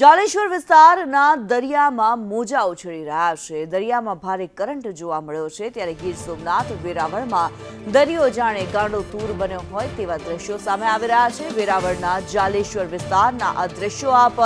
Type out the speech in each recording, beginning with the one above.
જાલેશ્વર વિસ્તારના દરિયામાં મોજા ઉછળી રહ્યા છે. દરિયામાં ભારે કરંટ જોવા મળ્યો છે. ત્યારે ગીર સોમનાથ, વેરાવળમાં દરિયો જાણે ગાંડો તૂર બન્યો હોય તેવા દ્રશ્યો સામે આવી રહ્યા છે. વેરાવળના જાલેશ્વર વિસ્તારના આ દ્રશ્યો આપ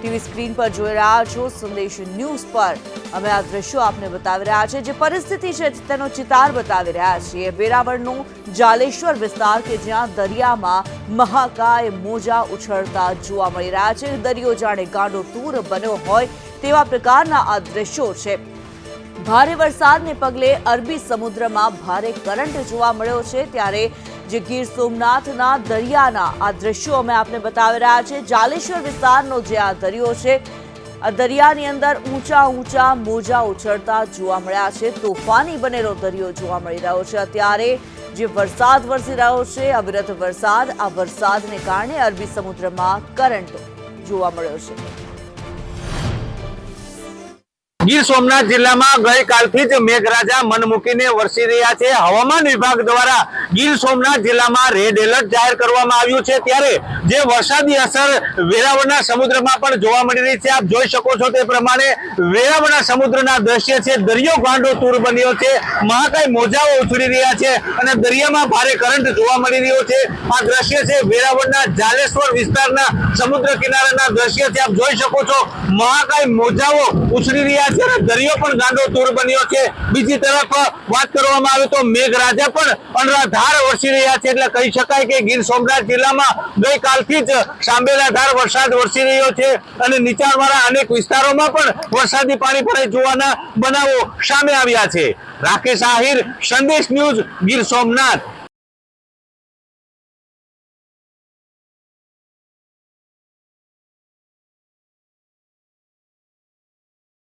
ટીવી સ્ક્રીન પર જોઈ રહ્યા છો. સંદેશ ન્યૂઝ પર અમે આ દ્રશ્યો આપને બતાવી રહ્યા છે. જે પરિસ્થિતિ છે તેનો ચિતાર બતાવી રહ્યા છીએ. વેરાવળનું જાલેશ્વર વિસ્તાર કે જ્યાં દરિયામાં મહાકાય મોજા ઉછળતા જોવા મળી રહ્યા છે. દરિયો જાણે ગાંડો તૂર બન્યો હોય તેવા પ્રકારના આ દ્રશ્યો છે. ભારે વરસાદને પગલે અરબી સમુદ્રમાં ભારે કરંટ જોવા મળ્યો છે. ત્યારે જે ગીર સોમનાથના દરિયાના આ દ્રશ્યો અમે આપને બતાવી રહ્યા છે જાલેશ્વર વિસ્તારનો જે આ દરિયો છે આ દરિયાની અંદર ઊંચા ઊંચા મોજા ઉછળતા જોવા મળ્યા છે. તોફાની બનેલો દરિયો જોવા મળી રહ્યો છે. અત્યારે જે વરસાદ વરસી રહ્યો છે, અવિરત વરસાદ, આ વરસાદને કારણે અરબી સમુદ્રમાં કરંટ જોવા મળ્યો છે. ગીર સોમનાથ જિલ્લામાં ગઈકાલથી જ મેઘરાજા મન મૂકીને વરસી રહ્યા છે. હવામાન વિભાગ દ્વારા ગીર સોમનાથ જિલ્લામાં રેડ એલર્ટ જાહેર કરવામાં આવ્યું છે. ત્યારે જે વરસાદી અસર વેરાવળના સમુદ્રમાં પણ જોવા મળી રહી છે. આપ જોઈ શકો છો તે પ્રમાણે વેરાવળના સમુદ્રના દ્રશ્ય છે. દરિયો ગાંડો તૂર બન્યો છે. મહાકાય મોજાઓ ઉછળી રહ્યા છે અને દરિયામાં ભારે કરંટ જોવા મળી રહ્યો છે. આ દ્રશ્ય છે વેરાવળના જાલેશ્વર વિસ્તારના સમુદ્ર કિનારાના દ્રશ્ય છે. આપ જોઈ શકો છો મહાકાય મોજાઓ ઉછળી રહ્યા અને દરિયો વરસાદ વરસી રહ્યો છે. અને નીચાણવાળા અનેક વિસ્તારોમાં પણ વરસાદી પાણી ભરાઈ જોવાના બનાવો સામે આવ્યા છે. રાકેશ આહિર, સંદેશ ન્યૂઝ, ગીર સોમનાથ.